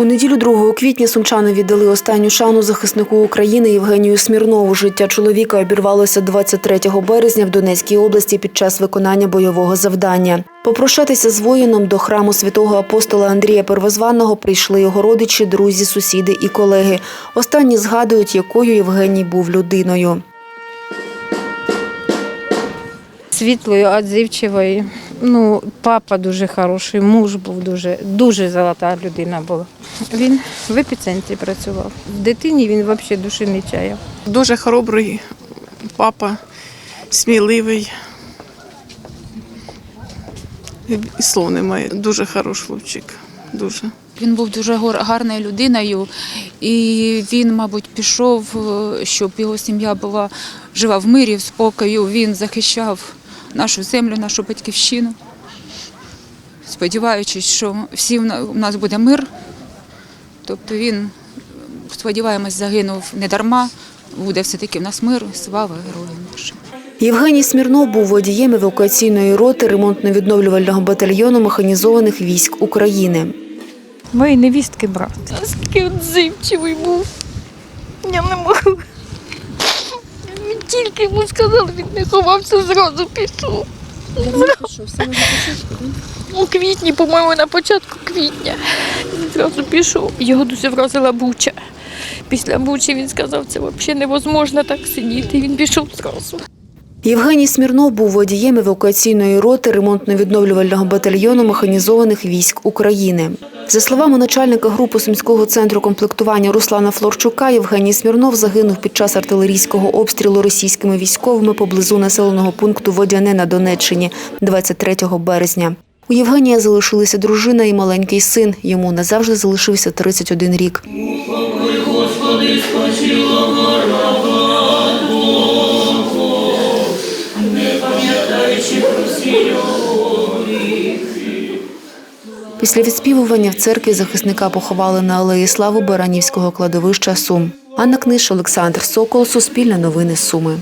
У неділю 2 квітня сумчани віддали останню шану захиснику України Євгенію Смірнову. Життя чоловіка обірвалося 23 березня в Донецькій області під час виконання бойового завдання. Попрощатися з воїном до храму святого апостола Андрія Первозванного прийшли його родичі, друзі, сусіди і колеги. Останні згадують, якою Євгеній був людиною. світлою, відзивчивою. Ну, папа дуже хороший, муж був дуже, дуже золота людина була. Він в епіцентрі працював. В дитині він взагалі душі не чаяв. Дуже хоробрий папа, сміливий. І слов немає. Дуже хороший хлопчик. Дуже. Він був дуже гарною людиною, і він, мабуть, пішов, е, щоб його сім'я була жива в мирі, в спокою. Він захищав нашу землю, нашу батьківщину, сподіваючись, що всі в у нас буде мир. Тобто він, сподіваємось, загинув не дарма. Буде все-таки в нас мир, слава героям нашим. Євгеній Смірнов був водієм евакуаційної роти ремонтно-відновлювального батальйону механізованих військ України. Моєї невістки брат. Наскільки відзивчивий був. Я не можу. Тільки йому сказали, він не ховався, зразу пішов. У квітні, по-моєму, на початку квітня. Він зразу пішов. Його дуже вразила буча. Після бучі він сказав, це взагалі невозможно так сидіти. Він пішов зразу. Євгеній Смірнов був водієм евакуаційної роти ремонтно-відновлювального батальйону механізованих військ України. За словами начальника групи Сумського центру комплектування Руслана Флорчука, Євгеній Смірнов загинув під час артилерійського обстрілу російськими військовими поблизу населеного пункту Водяне на Донеччині 23 березня. У Євгенія залишилися дружина і маленький син. Йому назавжди залишився 31 рік. Після відспівування в церкві захисника поховали на алеї Слави Баранівського кладовища Сум. Анна Книж, Олександр Сокол, Суспільне новини Суми.